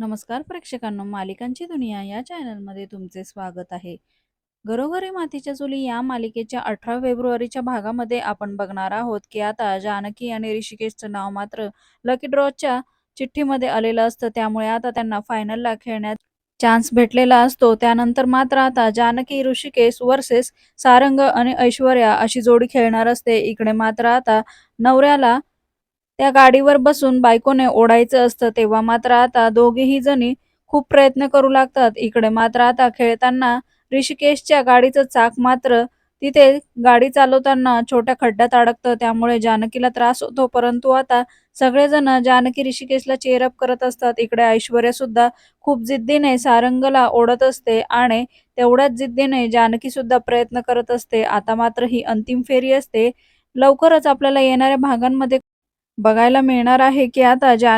नमस्कार प्रेक्षकांनो मालिकांची दुनिया या चॅनलमध्ये तुमचे स्वागत आहे. घरोघरी मातीच्या चुली या मालिकेच्या अठरा फेब्रुवारीच्या भागामध्ये आपण बघणार आहोत की आता जानकी आणि ऋषिकेशचं नाव मात्र लकी ड्रॉच्या चिठ्ठीमध्ये आलेलं असतं. त्यामुळे आता त्यांना फायनलला खेळण्यात चान्स भेटलेला असतो. त्यानंतर मात्र आता जानकी ऋषिकेश वर्सेस सारंग आणि ऐश्वर्या अशी जोडी खेळणार असते. इकडे मात्र आता नवऱ्याला त्या गाडीवर बसून बायकोने ओढायचं असतं तेव्हा मात्र आता दोघेही जणी खूप प्रयत्न करू लागतात. इकडे मात्र आता खेळताना ऋषिकेशच्या गाडीचं चाक मात्र तिथे गाडी चालवताना छोट्या खड्ड्यात अडकतं. त्यामुळे जानकीला त्रास होतो परंतु आता सगळेजण जानकी ऋषिकेशला चेअरअप करत असतात. इकडे ऐश्वर्या सुद्धा खूप जिद्दीने सारंगला ओढत असते आणि तेवढ्याच जिद्दीने जानकी सुद्धा प्रयत्न करत असते. आता मात्र ही अंतिम फेरी असते. लवकरच आपल्याला येणाऱ्या भागांमध्ये बघायला मिळणार आहे की आता जा